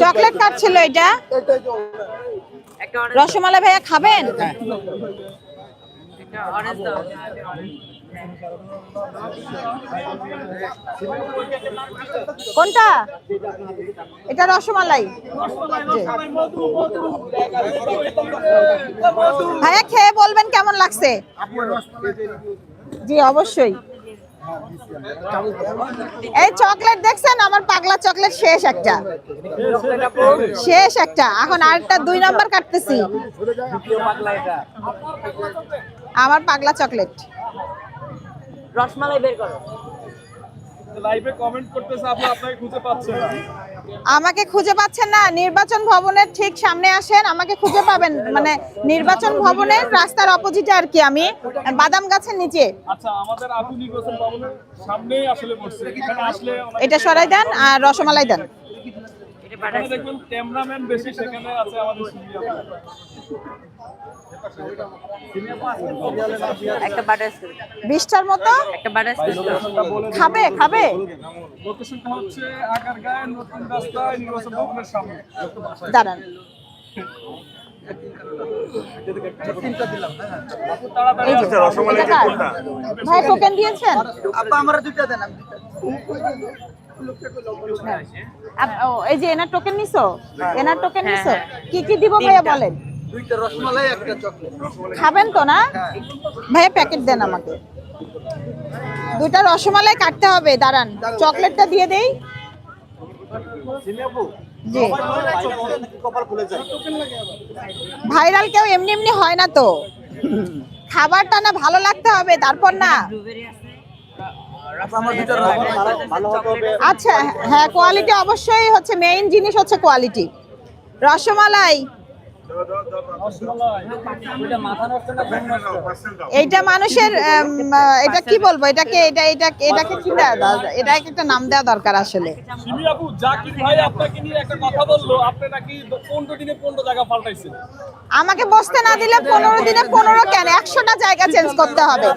Chocolate cup ছিল এটা? রসমালাই ভাইয়া খাবেন? কোনটা? এটা রসমালাই। ভাইয়া খেয়ে বলবেন কেমন লাগছে? জি, অবশ্যই। এই চকলেট দেখছেন? আমার পাগলা চকলেট শেষ একটা। শেষ একটা। এখন আরেকটা দুই নম্বর কাটতেছি। আমার পাগলা চকলেট। রসমালাই বের করো। লাইভে কমেন্ট করতেছে আপনি আপনাকে খুঁজে পাচ্ছেন না। আমাকে খুঁজে পাচ্ছেন না। নির্বাচন ভবনের ঠিক সামনে আসেন আমাকে খুঁজে পাবেন। মানে নির্বাচন ভবনের রাস্তার অপোজিটে আর কি আমি বাদাম গাছের নিচে। আচ্ছা এটা সরাই দেন আর রসমালাই দেন। পাঠাচ্ছি। দেখবেন ক্যামেরাম্যান বেশি সেখানে আছে আমাদের সিনিয়র। একটা বাটার স্কচ বিশটার মতো? একটা বাটার স্কচ খাবে খাবে। লোকেশনটা হচ্ছে আগারগাঁও নতুন রাস্তা নির্বাচন ভবনের সামনে। দাঁড়ান? ভাই টোকেন দিয়েছেন? আপ- ও, এই যে এনার টোকেন নিছো? এনার টোকেন হ্যাঁ, নিছো? হ্যাঁ। কি কি দিব ভাইয়া বলেন? দুইটা রসমালাই একটা চকলেট খাবেন তো না? ভাইয়া প্যাকেট দেন আমাকে। দুইটা রসমালাই কাটতে হবে দাঁড়ান। চকলেটটা দিয়ে দেই। জি। কপাল খুলে যায় ভাইরাল কেউ এমনি এমনি হয় না তো। খাবারটা না ভালো লাগতে হবে তারপর না। আচ্ছা হ্যাঁ কোয়ালিটি অবশ্যই হচ্ছে মেইন জিনিস হচ্ছে কোয়ালিটি রসমালাই এইটা মানুষের এটা কি বলব? এটাকে এটা এটা এটাকে কি? এটাকে একটা নাম দেওয়া দরকার আসলে। সিমি আপু জাকির ভাই আপনাকে নিয়ে একটা কথা বলল আপনি নাকি পনেরো দিনে পনেরো জায়গা পাল্টাইছেন? আমাকে বসতে না দিলে পনেরো দিনে পনেরো কেন? একশোটা জায়গা চেঞ্জ করতে হবে।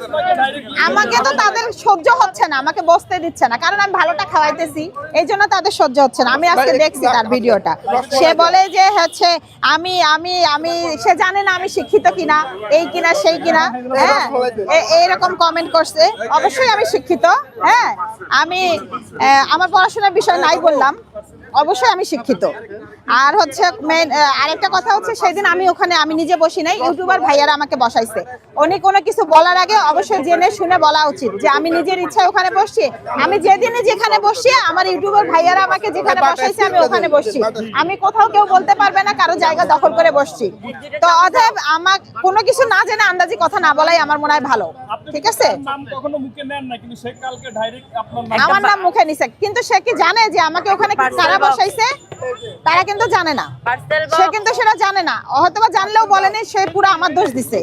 আমাকে তো তাদের সহ্য হচ্ছে না আমাকে বসতে দিচ্ছে না। কারণ আমি ভালোটা খাওয়াইতেছি এই জন্য তাদের সহ্য হচ্ছে না। আমি আজকে দেখছি তার ভিডিওটা। সে বলে যে হচ্ছে আমি আমি আমি আমি, সে জানে না আমি শিক্ষিত কিনা, এই কিনা, সেই কিনা। হ্যাঁ এইরকম কমেন্ট করছে। অবশ্যই আমি শিক্ষিত হ্যাঁ। আমি আমার পড়াশোনার বিষয় নাই বললাম। অবশ্যই আমি শিক্ষিত। আর হচ্ছে মেন আরেকটা কথা হচ্ছে সেদিন আমি ওখানে আমি নিজে বসি নাই ইউটিউবার ভাইয়ারা আমাকে বসাইছে। উনি কোনো কিছু বলার আগে অবশ্যই জেনে শুনে বলা উচিত যে আমি নিজের ইচ্ছায় ওখানে বসছি। আমি যেদিনে যেখানে বসছি আমার ইউটিউবার ভাইয়ারা আমাকে যেখানে বসাইছে আমি ওখানে বসছি। আমি কোথাও কেউ বলতে পারবে না কারও জায়গা দখল করে বসছি। তো অতএব আমার কোনো কিছু না জেনে আন্দাজি কথা না বলাই আমার মনে হয় ভালো। ঠিক আছে? আমার নাম মুখে নিছে। কিন্তু সে কি জানে যে আমাকে ওখানে কারা বসাইছে? তারা কিন্তু জানে না। সে কিন্তু সেটা জানে না। হয়তো বা জানলেও বলেনি সে পুরো আমার দোষ দিছে।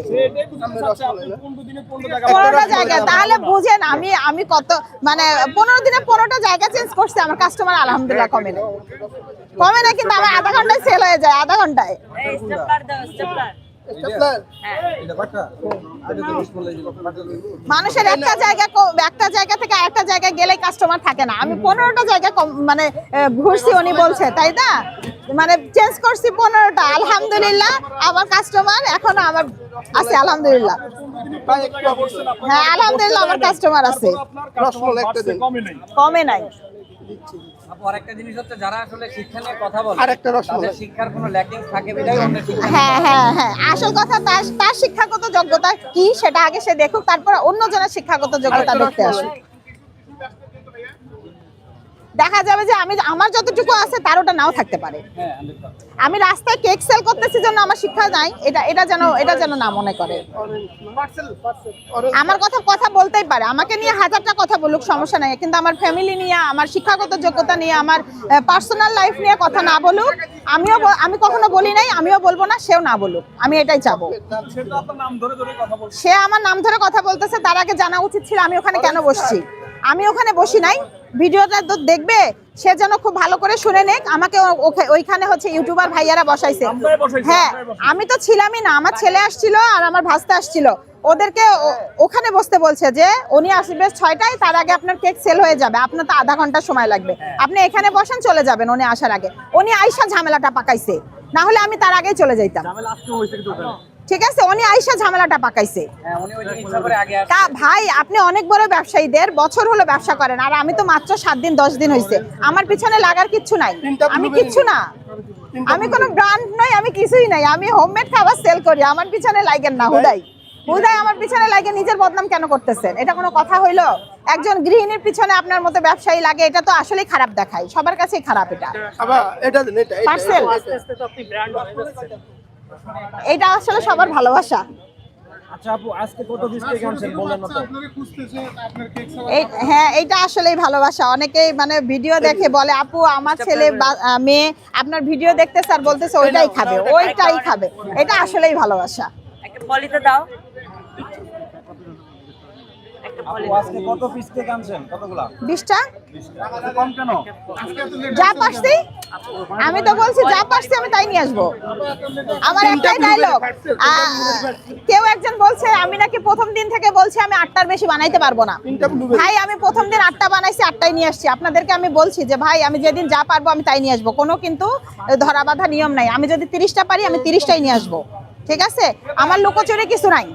পনেরোটা জায়গা। তাহলে বুঝেন আমি আমি কত মানে পনেরো দিনে পনেরোটা জায়গা চেঞ্জ করছি আমার কাস্টমার আলহামদুলিল্লাহ কমে না কমে না কিন্তু আমার আধা ঘন্টায় সেল হয়ে যায় আধা ঘন্টায়। হ্যাঁ। মানুষের একটা জায়গা একটা জায়গা থেকে একটা জায়গায় গেলে কাস্টমার থাকে না। আমি পনেরোটা জায়গা মানে ঘুরছি উনি বলছে তাই না? মানে চেঞ্জ করছি পনেরোটা। আলহামদুলিল্লাহ আমার কাস্টমার এখনও আমার আছে আলহামদুলিল্লাহ। হ্যাঁ আলহামদুলিল্লাহ আমার কাস্টমার আছে। কমে নাই। আরেকটা জিনিস হচ্ছে যারা আসলে শিক্ষা নিয়ে কথা বলে আরেকটা রসমালাই। শিক্ষার কোনো ল্যাকিংস থাকে বিধায় অন্য শিক্ষা হ্যাঁ হ্যাঁ হ্যাঁ। আসল কথা তার তার শিক্ষাগত যোগ্যতা কি সেটা আগে সে দেখুক তারপর অন্য জনের শিক্ষাগত যোগ্যতা দেখতে আসুক। দেখা যাবে যে আমি আমার যতটুকু আছে তার ওটা নাও থাকতে পারে। হ্যাঁ 100% আমি রাস্তায় কেক সেল করতেছি জন্য আমার শিক্ষা নাই এটা এটা যেন এটা যেন না মনে করে। আমার কথা কথা বলতেই পারে। আমাকে নিয়ে হাজারটা কথা বলুক সমস্যা নাই। কিন্তু আমার ফ্যামিলি নিয়ে আমার শিক্ষাগত যোগ্যতা নিয়ে আমার পার্সোনাল লাইফ নিয়ে কথা না বলুক আমিও আমি কখনো বলি নাই আমিও বলব না সেও না বলুক। আমি এটাই চাবো। সে আমার নাম ধরে কথা বলতেছে তার আগে জানা উচিত ছিল আমি ওখানে কেন বসছি। আমি ওখানে বসি নাই। ভিডিওটা তো দেখবে সে যেন খুব ভালো করে শুনে নেক। আমাকে ওইখানে হচ্ছে ইউটিউবার ভাইয়ারা বসাইছে। হ্যাঁ আমি তো ছিলামই না আমার ছেলে আসছিল আর আমার ভাস্তা আসছিল। ওদেরকে ওখানে বসতে বলছে যে উনি আসবে ছয়টায় তার আগে আপনার কেক সেল হয়ে যাবে আপনার তো আধা ঘণ্টা সময় লাগবে। আপনি এখানে বসেন চলে যাবেন উনি আসার আগে। উনি আইসা ঝামেলাটা পাকাইছে। না হলে আমি তার আগেই চলে যাইতাম। ঠিক আছে? উনি আইসা ঝামেলাটা পাকাইছে। হ্যাঁ উনি ওই দিন ইচ্ছা করে আগে আসে তা ভাই আপনি অনেক বড় ব্যবসায়ীদের বছর হলো ব্যবসা করেন আর আমি তো মাত্র সাত দিন দশ দিন হয়েছে আমার পিছনে লাগার কিচ্ছু নাই। আমি কিচ্ছু না। আমি কোনো ব্র্যান্ড নই আমি কিছুই নাই। আমি হোমমেড খাবার সেল করি আমার পিছনে লাগেন না হুদাই। হুদাই আমার পিছনে লাগে নিজের বদনাম কেন করতেছেন? এটা কোনো কথা হইল? একজন গৃহিণীর পিছনে আপনার মতো ব্যবসায়ী লাগে এটা তো আসলেই খারাপ দেখায়। সবার কাছেই খারাপ এটা- পার্সেল এটা আসলে সবার ভালোবাসা। আচ্ছা আপু আজকে কত পিস কেক আনছেন? বলেন না তো আপনাকে খুঁজতেছে আপনার কেক ছাড়া এই হ্যাঁ এটা আসলেই ভালোবাসা। অনেকেই মানে ভিডিও দেখে বলে আপু আমার ছেলে বা- মেয়ে আপনার ভিডিও দেখতেছে আর বলতেছে ওইটাই খাবে ওইটাই খাবে। এটা আসলেই ভালোবাসা। একটা পলিতে দাও। আজকে কত পিস কেক আনছেন? কতগুলা? বিশটা। এত কম কেন? যা পারছি আমি তো বলছি যা পারছি আমি তাই নিয়ে আসব। আমার একটাই ডায়লগ কেউ একজন বলছে আমি নাকি প্রথম দিন থেকে বলছি আমি আটটার বেশি বানাইতে পারব না। ভাই আমি প্রথম দিন আটটা বানাইছি আটটাই নিয়ে আসছি। আপনাদেরকে আমি বলছি যে ভাই আমি যেদিন যা পারব আমি তাই নিয়ে আসব। কোনো কিন্তু ধরা বাঁধা নিয়ম নাই। আমি যদি তিরিশটা পারি আমি তিরিশটাই নিয়ে আসব। ঠিক আছে? আমার লুকোচুরি কিছু নাই।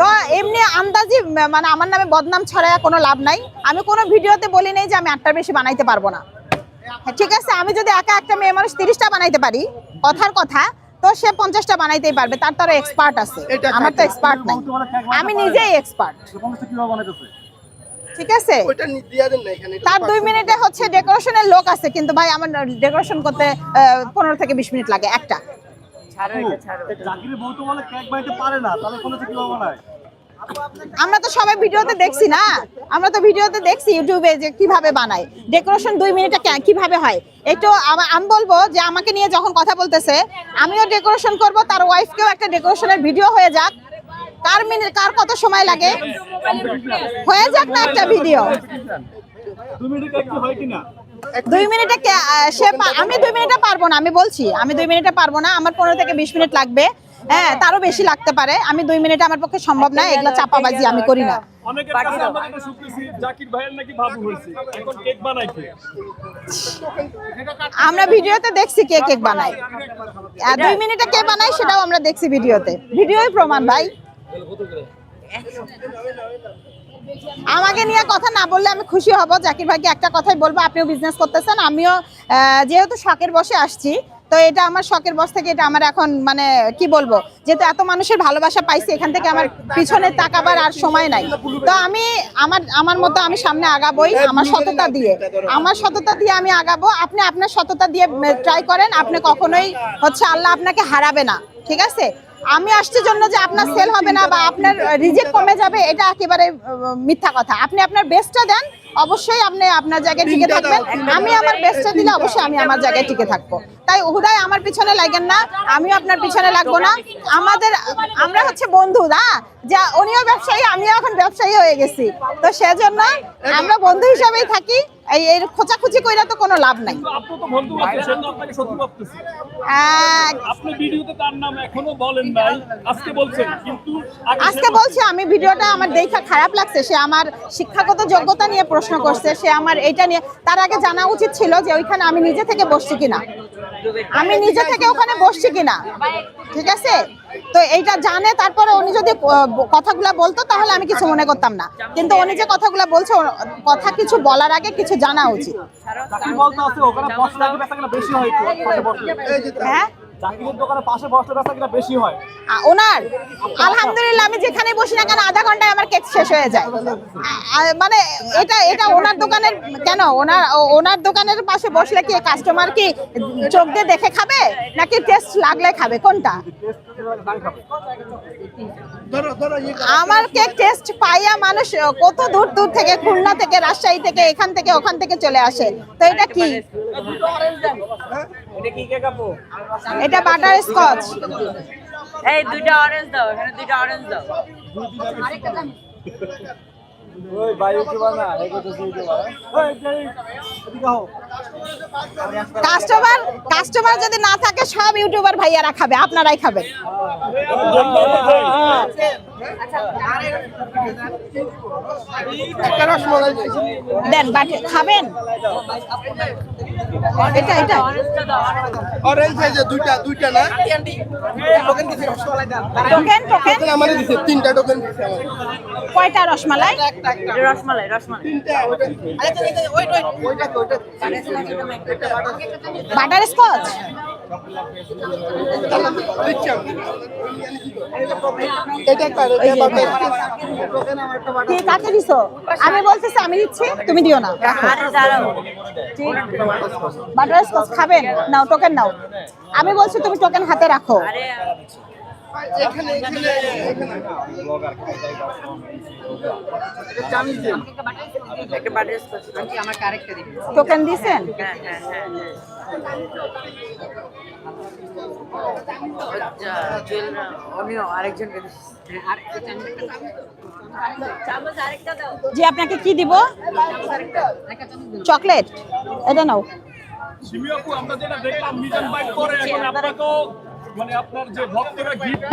তো এমনি আন্দাজি মানে আমার নামে বদনাম ছড়ায় কোনো লাভ নাই। আমি কোনো ভিডিওতে বলি নাই যে আমি আটটার বেশি বানাইতে পারব না। হ্যাঁ, ঠিক আছে? আমি যদি একা একটা মেয়ে মানুষ তিরিশটা বানাইতে পারি কথার কথা তো সে পঞ্চাশটা বানাইতেই পারবে। তার তো এক্সপার্ট আছে। আমার তো এক্সপার্ট নাই। আমি নিজেই এক্সপার্ট ঠিক আছে? তার দুই মিনিটে হচ্ছে ডেকোরেশনের লোক আছে কিন্তু ভাই আমার ডেকোরেশন করতে পনেরো থেকে বিশ মিনিট লাগে একটা। ছাড়ো এটা ছাড়ো। চাকরির বউ তো বলে কেক বানাইতে পারে না তাহলে কোনো কীভাবে বানায় আমরা তো সবাই ভিডিওতে দেখছি না। আমরা তো ভিডিওতে দেখছি ইউটিউবে যে কীভাবে বানায়। ডেকোরেশন দুই মিনিটে কে- কীভাবে হয়। একটু আমা- আমি বলব যে আমাকে নিয়ে যখন কথা বলতেছে আমিও ডেকোরেশন করব তার ওয়াইফকেও একটা ডেকোরেশনের ভিডিও হয়ে যাক। কার মিনিট কার কত সময় লাগে? হয়ে যাক না একটা ভিডিও দুই মিনিট সে আমি দুই মিনিটে পারব না আমি বলছি আমি দুই মিনিটে পারব না আমার পনেরো থেকে বিশ মিনিট লাগবে। হ্যাঁ তারও বেশি লাগতে পারে আমি দুই মিনিটে আমার পক্ষে সম্ভব না এগুলো চাপাবাজি আমি করি না। আমরা ভিডিওতে দেখছি কে কেক বানায়। দুই মিনিটে কে বানায় সেটাও আমরা দেখছি ভিডিওতে। ভিডিওই প্রমাণ ভাই। আমাকে নিয়ে কথা না বললে আমি খুশি হব। জাকির ভাইকে একটা কথাই বলব, আপনিও বিজনেস করতেছেন, আমিও যেহেতু শখের বসে আসছি, তো এটা আমার শখের বস থেকে এটা আমার এখন মানে কি বলব, যেহেতু এত মানুষের ভালোবাসা পাইছি, এখান থেকে আমার পিছনে তাকাবার আর সময় নাই। তো আমি, আমার আমার মতো আমি সামনে আগাবোই, আমার সততা দিয়ে। আমার সততা দিয়ে আমি আগাবো, আপনি আপনার সততা দিয়ে ট্রাই করেন, আপনি কখনোই হচ্ছে আল্লাহ আপনাকে হারাবে না, ঠিক আছে? আমি আসছি জন্য যে আপনার সেল হবে না বা আপনার রিজেক্ট কমে যাবে, এটা একেবারে মিথ্যা কথা। আপনি আপনার বেস্টটা দেন অবশ্যই আপনি আপনার জায়গায় টিকে থাকবেন। আমি আমার বেস্টটা দিলে অবশ্যই আমি আমার জায়গায় টিকে থাকব। তাই হুদায় আমার পিছনে লাগেন না আমিও আপনার পিছনে লাগবো না। আমাদের আমরা হচ্ছে বন্ধু না? যা উনিও ব্যবসায়ী আমিও এখন ব্যবসায়ী হয়ে গেছি। তো সেজন্য আমরা বন্ধু হিসাবেই থাকি। এই এর খোঁচাখুচি কইরা তো কোনো লাভ নাই। আপনি তো বন্ধু আছে আপনাকে শত্রু ভাবতেছে। আপনি ভিডিওতে তার নাম এখনও বলেন নাই আজকে বলছেন কিন্তু আজকে বলছি আমি ভিডিওটা আমার দেখা খারাপ লাগছে সে আমার শিক্ষাগত যোগ্যতা নিয়ে প্রশ্ন করছে সে আমার এটা নিয়ে তার আগে জানা উচিত ছিল যে ওইখানে আমি নিজে থেকে বসছি কিনা। আমি নিজে থেকে ওখানে বসছি কিনা ঠিক আছে? তো এইটা জানে তারপরে উনি যদি কথাগুলা বলতো তাহলে আমি কিছু মনে করতাম না। কিন্তু উনি যে কথাগুলা বলছে কথা কিছু বলার আগে কিছু জানা উচিত। হয়? ওনার? আলহামদুলিল্লাহ, আমি বসি না কেন, আধা ঘন্টায় আমার কেক শেষ হয়ে যায়। মানে এটা এটা ওনার দোকানের, কেন? ওনার ওনার দোকানের পাশে বসলে কি চোখ দিয়ে দেখে খাবে? নাকি টেস্ট লাগলে খাবে? কোনটা। আমার কেক টেস্ট পাইয়া মানুষ কত দূর দূর থেকে, খুলনা থেকে, রাজশাহী থেকে, এখান থেকে, ওখান থেকে চলে আসে। তো এটা কি? এটা কি কেক আপু? এটা বাটার স্কচ এই দুইটা অরেঞ্জ দাও এখানে দুইটা অরেঞ্জ দাও। ওই ভাই ইউটিউবার না এই ওই এদিকে হও কাস্টমার কাস্টমার যদি না থাকে সব ইউটিউবার ভাইয়ারা খাবে আপনারাই খাবেন। দিন। দেন বাটি খাবেন? এটা এটা? অরেঞ্জ সাইজে দুইটা দুইটা না? টোকেন টোকেন টোকেন আমারে দিছে তিনটা টোকেন দিছে আমারে কয়টা রসমালাই? একটা রসমালাই রসমালাই। তিনটা ওইটা ওইটা ওইটা। Butterscotch? দিছো আমি বলতেছি আমি দিচ্ছি তুমি দিও না বাটার স্কচ খাবেন? নাও টোকেন নাও। আমি বলছি তুমি টোকেন হাতে রাখো। আরে এখানে। এখানে এখানে একটা বাটার স্কচ টোকেন দিছেন হ্যাঁ হ্যাঁ হ্যাঁ আচ্ছা জুয়েল অনিও আরেকজনকে দিচ্ছি চামচ আরেকটা দাও জি আপনাকে কি দিব? চকলেট। এটা নাও। সিমি আপু আমরা যেটা দেখলাম মিজান বাইক করে এখন আপনাকেও মানে আপনার যে ভক্তরা গিফট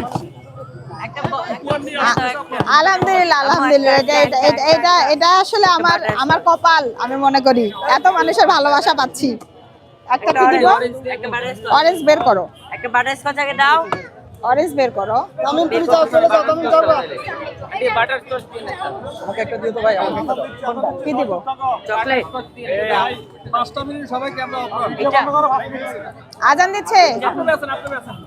আলহামদুলিল্লাহ আলহামদুলিল্লাহ। এটা এটা- এটা আসলে আমার আমার কপাল আমি মনে করি। এত মানুষের ভালোবাসা পাচ্ছি। একটা কি দিব অরেঞ্জ বের করো। একটা বাটার স্কচ আগে দাও। অরেঞ্জ বের করো। তামিম তুমি যাও চলে যাও তামিম যাও। না। আমাকে একটা দিও তো ভাই আমাকে একটা কি দিব? চকলেট। পাঁচটা মিনিট সবাইকে আমরা আজান দিচ্ছে। আপনি আপনি